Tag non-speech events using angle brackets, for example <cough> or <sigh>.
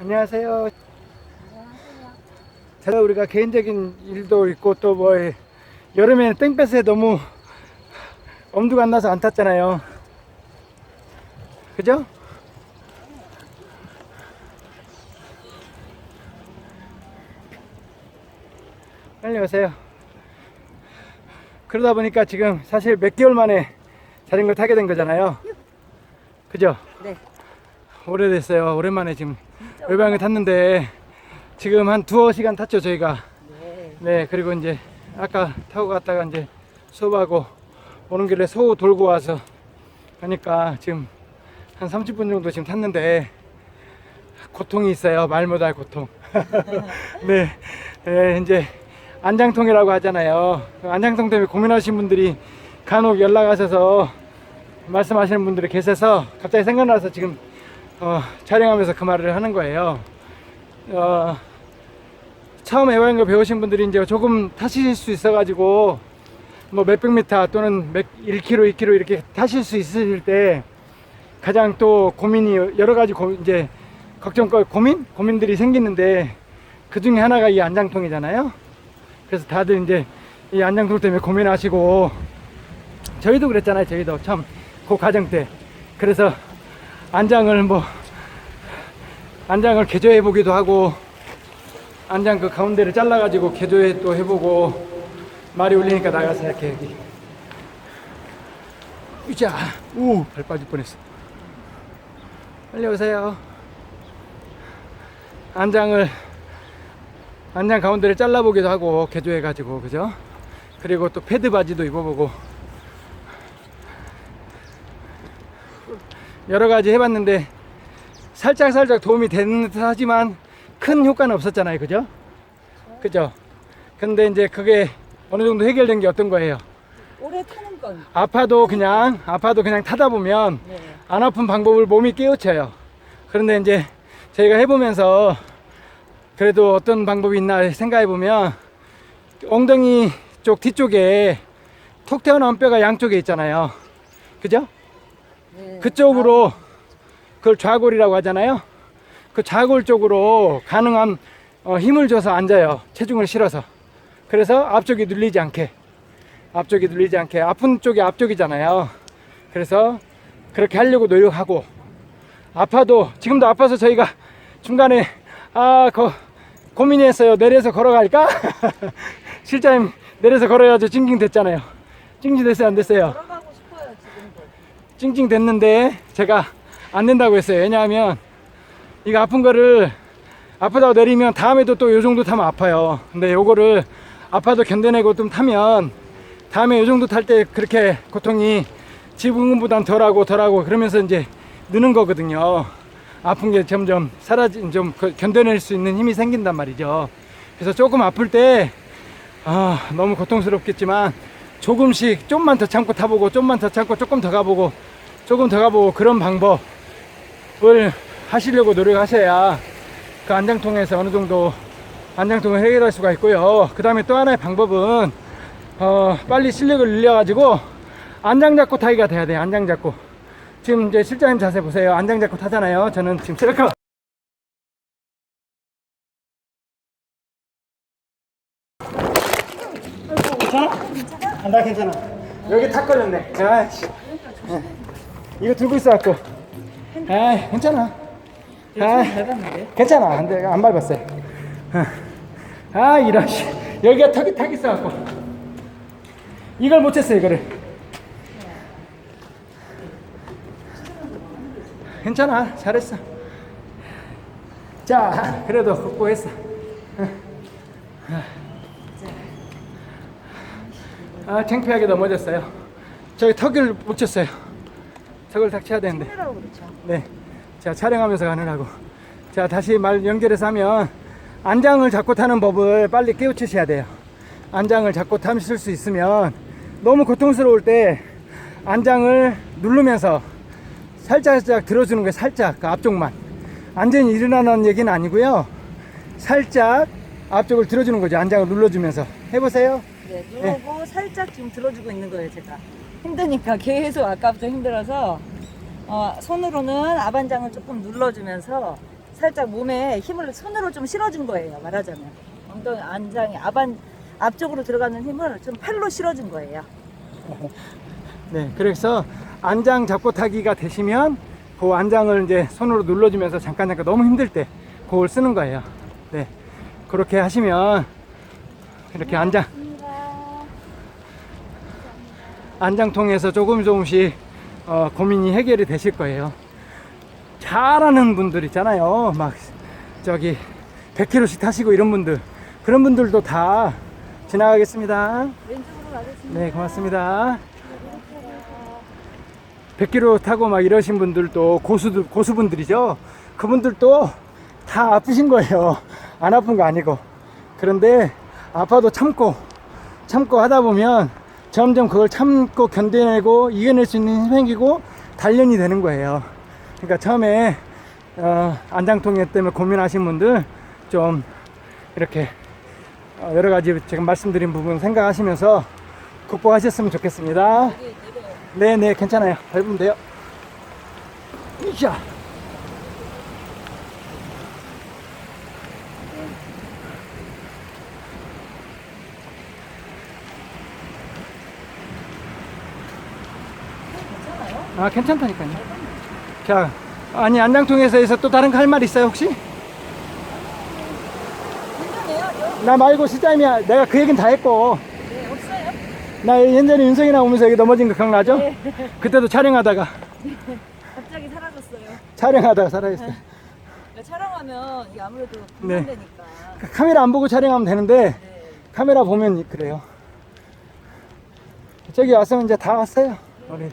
안녕하세요. 제가 우리가 개인적인 일도 있고 또 뭐 여름에는 땡볕에 너무 엄두가 안 나서 안 탔잖아요. 그죠? 빨리 오세요. 그러다 보니까 지금 사실 몇 개월 만에 자전거 타게 된 거잖아요. 그죠? 네. 오래됐어요. 오랜만에 지금 외방에 탔는데 지금 한 두어 시간 탔죠 저희가. 네. 네 그리고 이제 아까 타고 갔다가 이제 수업하고 오는 길에 소 돌고 와서 하니까 지금 한 30분 정도 지금 탔는데 고통이 있어요. 말 못할 고통. <laughs> 네, 네, 이제 안장통이라고 하잖아요. 그 안장통 때문에 고민하시는 분들이 간혹 연락 하셔서 말씀하시는 분들이 계셔서 갑자기 생각나서 지금 어, 촬영하면서 그 말을 하는 거예요. 어, 처음 에어인거 배우신 분들이 이제 조금 타실 수 있어가지고 뭐 몇백 미터 또는 몇 1km, 2km 이렇게 타실 수 있을 때 가장 또 고민이 여러 가지 고, 이제 걱정과 고민 고민들이 생기는데 그 중에 하나가 이 안장통이잖아요. 그래서 다들 이제 이 안장통 때문에 고민하시고 저희도 그랬잖아요. 저희도 참 그 과정 때 그래서 안장을 뭐 안장을 개조해 보기도 하고 안장 그 가운데를 잘라 가지고 개조해 또 해보고 말이 울리니까 나가서 이렇게 여기. 으자 우발 빠질 뻔했어. 빨리 오세요. 안장을 안장 가운데를 잘라 보기도 하고 개조해 가지고 그죠? 그리고 또 패드 바지도 입어보고 여러 가지 해봤는데 살짝 살짝 도움이 되는 듯 하지만 큰 효과는 없었잖아요 그죠 그죠 근데 이제 그게 어느 정도 해결된 게 어떤 거예요 오래 타는 건. 아파도 그냥 아파도 그냥 타다 보면 네. 안 아픈 방법을 몸이 깨우쳐요. 그런데 이제 저희가 해보면서 그래도 어떤 방법이 있나 생각해 보면 엉덩이 쪽 뒤쪽에 톡 튀어나온 뼈가 양쪽에 있잖아요. 그죠? 네. 그쪽으로 그걸 좌골이라고 하잖아요. 그 좌골 쪽으로 가능한 어, 힘을 줘서 앉아요. 체중을 실어서. 그래서 앞쪽이 눌리지 않게. 앞쪽이 눌리지 않게. 아픈 쪽이 앞쪽이잖아요. 그래서 그렇게 하려고 노력하고 아파도 지금도 아파서 저희가 중간에 아 거, 고민이 했어요. 내려서 걸어갈까? <laughs> 실장님 내려서 걸어야죠. 찡찡 됐잖아요. 찡찡 됐어요? 안 됐어요? 찡찡 됐는데 제가 안 된다고 했어요. 왜냐하면 이거 아픈 거를 아프다고 내리면 다음에도 또 요 정도 타면 아파요. 근데 요거를 아파도 견뎌내고 좀 타면 다음에 요 정도 탈 때 그렇게 고통이 지금보단 덜하고 덜하고 그러면서 이제 느는 거거든요. 아픈 게 점점 사라진 좀 그- 견뎌낼 수 있는 힘이 생긴단 말이죠. 그래서 조금 아플 때 아, 너무 고통스럽겠지만 조금씩 좀만 더 참고 타보고 좀만 더 참고 조금 더 가보고 조금 더 가보고 그런 방법을 하시려고 노력하셔야 그 안장통에서 어느 정도 안장통을 해결할 수가 있고요. 그 다음에 또 하나의 방법은 어, 빨리 실력을 늘려가지고 안장 잡고 타기가 돼야 돼요. 안장 잡고. 지금 이제 실장님 자세 보세요. 안장 잡고 타잖아요. 저는 지금 셀카. 괜찮아? 아, 나 괜찮아. 여기 탁 걸렸네. 아, 씨. 예. 이거 들고 있어 갖고. 아, 괜찮아. 아. 괜찮아. 안 돼. 안 밟았어요. 어. 아, 이런, 씨. 여기가 턱이 탁 있어 갖고. 이걸 못 쳤어요, 이거를. 괜찮아. 잘했어. 자, 그래도 극복했어. 아, 창피하게 넘어졌어요. 저기 턱을 못 쳤어요. 턱을 탁 쳐야 되는데. 그렇죠. 네. 자, 촬영하면서 가느라고. 자, 다시 말 연결해서 하면 안장을 잡고 타는 법을 빨리 깨우치셔야 돼요. 안장을 잡고 타실 수 있으면 너무 고통스러울 때 안장을 누르면서 살짝 살짝 들어주는 거예요. 살짝 그 앞쪽만. 완전히 일어나는 얘기는 아니고요. 살짝 앞쪽을 들어주는 거죠. 안장을 눌러주면서 해보세요. 네. 누르고 살짝 지금 들어주고 있는 거예요 제가. 힘드니까 계속 아까부터 힘들어서 어, 손으로는 앞안장을 조금 눌러주면서 살짝 몸에 힘을 손으로 좀 실어준 거예요. 말하자면 엉덩이 안장이 앞안 앞쪽으로 들어가는 힘을 좀 팔로 실어준 거예요. <laughs> 네, 그래서 안장 잡고 타기가 되시면 그 안장을 이제 손으로 눌러주면서 잠깐 잠깐 너무 힘들 때 그걸 쓰는 거예요. 네, 그렇게 하시면 이렇게 안장 안장통에서 조금 조금씩 어, 고민이 해결이 되실 거예요. 잘하는 분들 있잖아요. 막 저기 100km씩 타시고 이런 분들 그런 분들도 다 지나가겠습니다. 왼쪽으로 가겠습니다. 네, 고맙습니다. 100km 타고 막 이러신 분들도 고수들, 고수분들이죠. 그분들도 다 아프신 거예요. 안 아픈 거 아니고. 그런데 아파도 참고, 참고 하다 보면 점점 그걸 참고 견뎌내고 이겨낼 수 있는 힘이 생기고 단련이 되는 거예요. 그러니까 처음에 어, 안장통에 때문에 고민하신 분들 좀 이렇게 어, 여러 가지 지금 말씀드린 부분 생각하시면서 극복하셨으면 좋겠습니다. 네네 괜찮아요. 밟으면 돼요. 이샤. 아 괜찮다니까요. 자 아니 안장통에서 또 다른 거할말 있어요 혹시? 나 말고 시장이야. 내가 그 얘기는 다 했고. 네, 없어요? 나 옛날에 윤성이랑 오면서 여기 넘어진 거 기억나죠? 네. 그때도 촬영하다가 갑자기 사라졌어요. 촬영하다가 살아있어요. 그러니까 촬영하면 이게 아무래도 네. 분산되니까. 카메라 안 보고 촬영하면 되는데 네. 카메라 보면 그래요. 저기 왔으면 이제 다 왔어요. 우리